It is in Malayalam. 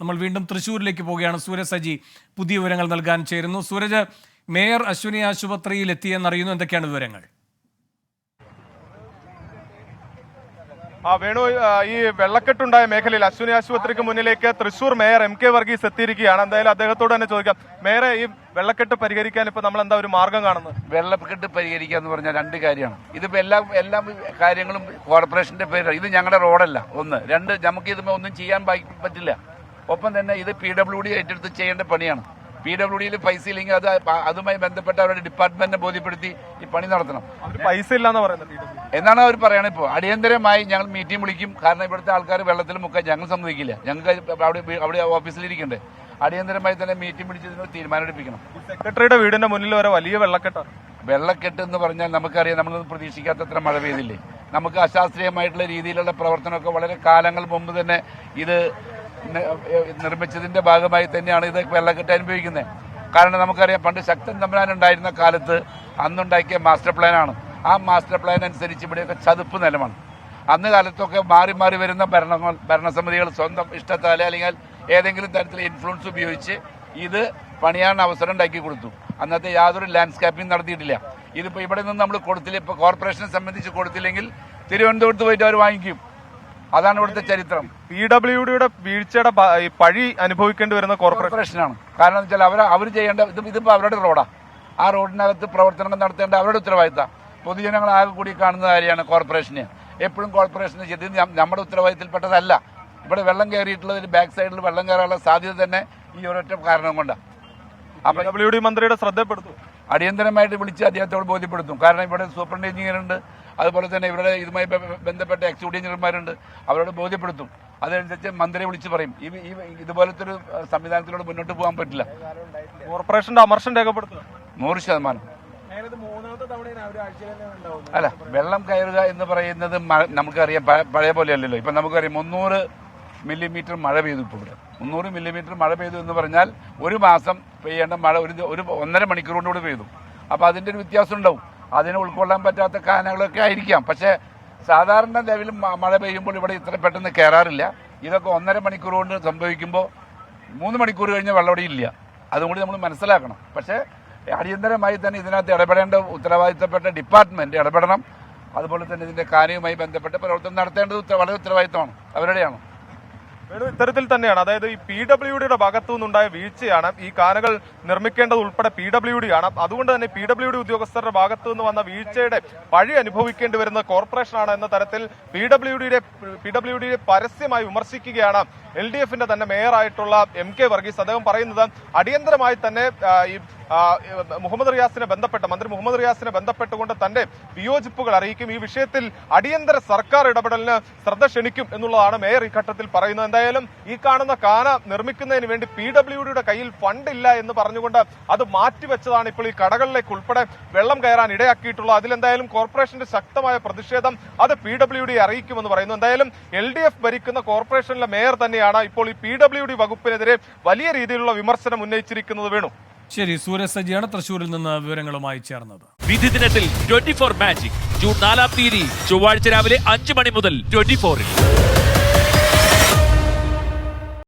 നമ്മൾ വീണ്ടും തൃശ്ശൂരിലേക്ക് പോവുകയാണ്. സൂരജ് സജി പുതിയ വിവരങ്ങൾ നൽകാൻ ചേരുന്നു. സൂരജ് മേയർ അശ്വിനി ആശുപത്രിയിൽ എത്തിയെന്നറിയുന്നു. എന്തൊക്കെയാണ് വിവരങ്ങൾ? ആ വേണു ഈ വെള്ളക്കെട്ടുണ്ടായ മേഖലയിൽ അശ്വിനി ആശുപത്രിക്ക് മുന്നിലേക്ക് Thrissur mayor M K Varghese എത്തിയിരിക്കുകയാണ്. എന്തായാലും അദ്ദേഹത്തോട് തന്നെ ചോദിക്കാം. മേയറെ ഈ വെള്ളക്കെട്ട് പരിഹരിക്കാൻ ഇപ്പൊ നമ്മൾ എന്താ ഒരു മാർഗം കാണുന്നത്? വെള്ളക്കെട്ട് പരിഹരിക്കുക എന്ന് പറഞ്ഞാൽ രണ്ട് കാര്യമാണ്. ഇതിപ്പോ എല്ലാ എല്ലാ കാര്യങ്ങളും കോർപ്പറേഷന്റെ പേര് ഇത് ഞങ്ങളുടെ റോഡല്ല ഒന്ന്. രണ്ട് നമുക്ക് ഇതിപ്പോ ഒന്നും ചെയ്യാൻ പറ്റില്ല. ഒപ്പം തന്നെ ഇത് പി ഡബ്ല്യു ഡി ഏറ്റെടുത്ത് ചെയ്യേണ്ട പണിയാണ്. പി ഡബ്ല്യു ഡിയിൽ പൈസ ഇല്ലെങ്കിൽ അത് അതുമായി ബന്ധപ്പെട്ട അവരുടെ ഡിപ്പാർട്ട്മെന്റിനെ ബോധ്യപ്പെടുത്തി ഈ പണി നടത്തണം. പൈസ ഇല്ലാന്ന് പറയുന്നത്. എന്നാണ് അവർ പറയണത് ഇപ്പോൾ. അടിയന്തരമായി ഞങ്ങൾ മീറ്റിംഗ് വിളിക്കും. കാരണം ഇവിടുത്തെ ആൾക്കാർ വെള്ളത്തിലും മുക്കാൻ ഞങ്ങൾ സമ്മതിക്കില്ല. ഞങ്ങൾക്ക് അവിടെ അവിടെ ഓഫീസിലിരിക്കണ്ടേ അടിയന്തരമായി തന്നെ മീറ്റിംഗ് വിളിച്ച് തീരുമാനമെടുപ്പിക്കണം. സെക്രട്ടറിയുടെ വീടിന്റെ മുന്നിൽ വരെ വലിയ വെള്ളക്കെട്ടാണ് വെള്ളക്കെട്ട് എന്ന് പറഞ്ഞാൽ നമുക്കറിയാം നമ്മളൊന്നും പ്രതീക്ഷിക്കാത്തത്ര മഴ പെയ്തില്ലേ. നമുക്ക് അശാസ്ത്രീയമായിട്ടുള്ള രീതിയിലുള്ള പ്രവർത്തനമൊക്കെ വളരെ കാലങ്ങൾ മുമ്പ് തന്നെ ഇത് നിർമ്മിച്ചതിന്റെ ഭാഗമായി തന്നെയാണ് ഇത് വെള്ളക്കെട്ട് അനുഭവിക്കുന്നത്. കാരണം നമുക്കറിയാം പണ്ട് ശക്തൻ തമ്പുരാൻ ഉണ്ടായിരുന്ന കാലത്ത് അന്നുണ്ടാക്കിയ മാസ്റ്റർ പ്ലാനാണ് ആ മാസ്റ്റർ പ്ലാൻ അനുസരിച്ച് ഇവിടെയൊക്കെ ചതുപ്പ് നിലമാണ്. അന്ന് കാലത്തൊക്കെ മാറി മാറി വരുന്ന ഭരണങ്ങൾ ഭരണസമിതികൾ സ്വന്തം ഇഷ്ടത്താലെ അല്ലെങ്കിൽ ഏതെങ്കിലും തരത്തിൽ ഇൻഫ്ലുവൻസ് ഉപയോഗിച്ച് ഇത് പണിയാൻ അവസരം ഉണ്ടാക്കി കൊടുത്തു. അന്നത്തെ യാതൊരു ലാൻഡ്സ്കേപ്പിംഗ് നടത്തിയിട്ടില്ല. ഇതിപ്പോൾ ഇവിടെ നിന്ന് നമ്മൾ കൊടുത്തില്ല. ഇപ്പോൾ കോർപ്പറേഷനെ സംബന്ധിച്ച് കൊടുത്തില്ലെങ്കിൽ തിരുവനന്തപുരത്ത് പോയിട്ട് അവർ വാങ്ങിക്കും. അതാണ് ഇവിടുത്തെ ചരിത്രം. പി ഡബ്ല്യു ഡിയുടെ വീഴ്ചയുടെ പഴി അനുഭവിക്കേണ്ടി വരുന്ന കോർപ്പറേഷനാണ് കാരണം എന്ന് വെച്ചാൽ അവർ അവർ ചെയ്യേണ്ട ഇത് ഇതിപ്പോ അവരുടെ റോഡാണ് ആ. റോഡിനകത്ത് പ്രവർത്തനങ്ങൾ നടത്തേണ്ട അവരുടെ ഉത്തരവാദിത്തം. പൊതുജനങ്ങൾ ആകെ കൂടി കാണുന്ന കാര്യമാണ് കോർപ്പറേഷന് എപ്പോഴും കോർപ്പറേഷന് ചെയ്ത് നമ്മുടെ ഉത്തരവാദിത്തത്തിൽപ്പെട്ടതല്ല. ഇവിടെ വെള്ളം കയറിയിട്ടുള്ളതിൽ ബാക്ക് സൈഡിൽ വെള്ളം കയറാനുള്ള സാധ്യത തന്നെ ഈ ഒരൊറ്റ കാരണം കൊണ്ടാണ് അപ്പം ഡബ്ല്യു ഡി മന്ത്രിയുടെ ശ്രദ്ധപ്പെടുത്തും. അടിയന്തരമായിട്ട് വിളിച്ച് അദ്ദേഹത്തോട് ബോധ്യപ്പെടുത്തും. കാരണം ഇവിടെ സൂപ്രണ്ട് എഞ്ചിനീയർ ഉണ്ട് അതുപോലെ തന്നെ ഇവരുടെ ഇതുമായി ബന്ധപ്പെട്ട എക്സിക്യൂട്ടീവ് എഞ്ചിനീയർമാരുണ്ട്. അവരോട് ബോധ്യപ്പെടുത്തും. അതനുസരിച്ച് മന്ത്രിയെ വിളിച്ച് പറയും. ഈ ഈ ഇതുപോലത്തെ ഒരു സംവിധാനത്തിലൂടെ മുന്നോട്ട് പോകാൻ പറ്റില്ല. കോർപ്പറേഷന്റെ അമർഷം രേഖപ്പെടുത്തുക നൂറ് ശതമാനം. അല്ല വെള്ളം കയറുക എന്ന് പറയുന്നത് നമുക്കറിയാം. പഴയ പോലെയല്ലല്ലോ ഇപ്പൊ നമുക്കറിയാം മുന്നൂറ് മില്ലിമീറ്റർ മഴ പെയ്തു ഇപ്പോൾ ഇവിടെ. മുന്നൂറ് മില്ലിമീറ്റർ മഴ പെയ്തു എന്ന് പറഞ്ഞാൽ ഒരു മാസം പെയ്യേണ്ട മഴ ഒരു ഒരു ഒന്നര കൂടി പെയ്തു. അപ്പോൾ അതിന്റെ ഒരു വ്യത്യാസം ഉണ്ടാവും. അതിനെ ഉൾക്കൊള്ളാൻ പറ്റാത്ത കാനകളൊക്കെ ആയിരിക്കാം. പക്ഷേ സാധാരണ ലെവലിൽ മഴ പെയ്യുമ്പോൾ ഇവിടെ ഇത്ര പെട്ടെന്ന് കയറാറില്ല ഇതൊക്കെ ഒന്നര മണിക്കൂർ കൊണ്ട് സംഭവിക്കുമ്പോൾ മൂന്ന് മണിക്കൂർ കഴിഞ്ഞ വെള്ളവിടെ ഇല്ല. അതും കൂടി നമ്മൾ മനസ്സിലാക്കണം. പക്ഷേ അടിയന്തരമായി തന്നെ ഇതിനകത്ത് ഇടപെടേണ്ട ഉത്തരവാദിത്തപ്പെട്ട ഡിപ്പാർട്ട്മെന്റ് ഇടപെടണം. അതുപോലെ തന്നെ ഇതിന്റെ കാര്യവുമായി ബന്ധപ്പെട്ട് പ്രവർത്തനം നടത്തേണ്ടത് വളരെ ഉത്തരവാദിത്തമാണ്. അവരുടെയാണ്. ഇത്തരത്തിൽ തന്നെയാണ്. അതായത് ഈ പി ഡബ്ല്യു ഡിയുടെ ഭാഗത്തു നിന്നുണ്ടായ വീഴ്ചയാണ് ഈ കാനകൾ നിർമ്മിക്കേണ്ടത് ഉൾപ്പെടെ പി ഡബ്ല്യു ഡി ആണ് അതുകൊണ്ട് തന്നെ പി ഡബ്ല്യു ഡി ഉദ്യോഗസ്ഥരുടെ ഭാഗത്തു നിന്ന് വന്ന വീഴ്ചയുടെ പഴി അനുഭവിക്കേണ്ടി വരുന്ന കോർപ്പറേഷനാണ് എന്ന തരത്തിൽ പി ഡബ്ല്യു ഡിയുടെ പി ഡബ്ല്യു ഡിയെ പരസ്യമായി വിമർശിക്കുകയാണ് എൽ ഡി എഫിന്റെ തന്നെ മേയറായിട്ടുള്ള എം കെ വർഗീസ് അദ്ദേഹം പറയുന്നത് അടിയന്തരമായി തന്നെ ഈ മുഹമ്മദ് റിയാസിനെ ബന്ധപ്പെട്ട് മന്ത്രി മുഹമ്മദ് റിയാസിനെ ബന്ധപ്പെട്ടുകൊണ്ട് തന്റെ വിയോജിപ്പുകൾ അറിയിക്കും. ഈ വിഷയത്തിൽ അടിയന്തര സർക്കാർ ഇടപെടലിന് ശ്രദ്ധ ക്ഷണിക്കും എന്നുള്ളതാണ് മേയർ ഈ ഘട്ടത്തിൽ പറയുന്നത്. എന്തായാലും ഈ കാണുന്ന കാന നിർമ്മിക്കുന്നതിന് വേണ്ടി പി ഡബ്ല്യു ഡിയുടെ കയ്യിൽ ഫണ്ട് ഇല്ല എന്ന് പറഞ്ഞുകൊണ്ട് അത് മാറ്റിവെച്ചതാണ് ഇപ്പോൾ ഈ കടകളിലേക്ക് ഉൾപ്പെടെ വെള്ളം കയറാൻ ഇടയാക്കിയിട്ടുള്ളത് അതിലെന്തായാലും കോർപ്പറേഷന്റെ ശക്തമായ പ്രതിഷേധം അത് പി ഡബ്ല്യു ഡി അറിയിക്കുമെന്ന് പറയുന്നു. എന്തായാലും എൽ ഡി എഫ് ഭരിക്കുന്ന കോർപ്പറേഷനിലെ മേയർ തന്നെയാണ് ഇപ്പോൾ ഈ പി ഡബ്ല്യു ഡി വകുപ്പിനെതിരെ വലിയ രീതിയിലുള്ള വിമർശനം ഉന്നയിച്ചിരിക്കുന്നത് വേണു. ശരി സൂരജ് സജിയാണ് തൃശൂരിൽ നിന്ന് വിവരങ്ങളുമായി ചേർന്നത്. വിധി ദിനത്തിൽ ട്വന്റി ഫോർ മാജിക് ജൂൺ നാലാം തീയതി ചൊവ്വാഴ്ച രാവിലെ അഞ്ച് മണി മുതൽ ട്വന്റി ഫോറിൽ